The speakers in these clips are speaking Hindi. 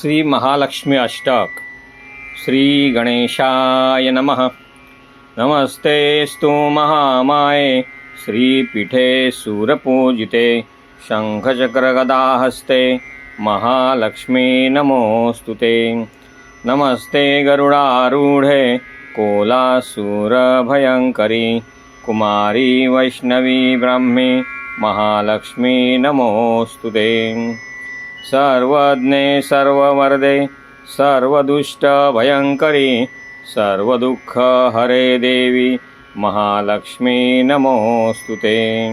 श्री महालक्ष्मी अष्टक। श्री गणेशाय नमः। नमस्तेस्तु महामाये। श्रीपीठे सूरपूजिते। शङ्खचक्रगदाहस्ते महालक्ष्मी नमोऽस्तु ते। नमस्ते गरुडारूढे। कोलासुरभयङ्करी। कुमारी वैष्णवी ब्राह्मी। महालक्ष्मी नमोऽस्तु ते। सर्वज्ञे सर्ववरदे सर्वदुष्टभयङ्करी, सर्वदुःखहरे देवी, महालक्ष्मी नमोस्तुते नमोऽस्तु ते।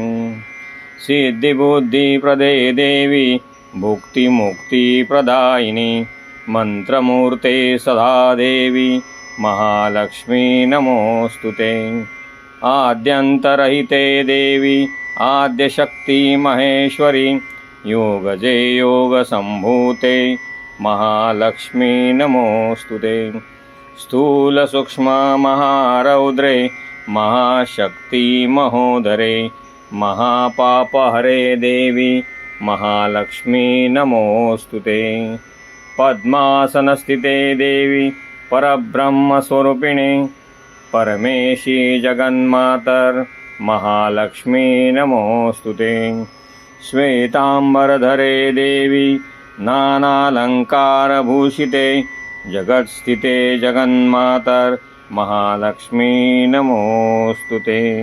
सिद्धिबुद्धिप्रदे देवी, भुक्तिमुक्तिप्रदायिनी, मन्त्रमूर्ते सदा देवी महालक्ष्मी नमोऽस्तु ते। देवी, आद्यशक्ति महेश्वरी योगजे योगसम्भूते। महालक्ष्मी नमोऽस्तु ते। स्थूलसूक्ष्ममहारौद्रे महाशक्तिमहोदरे। महापापहरे देवी महालक्ष्मी नमोऽस्तु ते। पद्मासनस्थिते देवी परब्रह्मस्वरूपिणे। परमेशी जगन्मातर् महालक्ष्मी नमोऽस्तु ते श्वेताम्बरधरे देवी नानालङ्कारभूषिते जगत्स्थिते जगन्मातर् महालक्ष्मी नमोऽस्तु ते।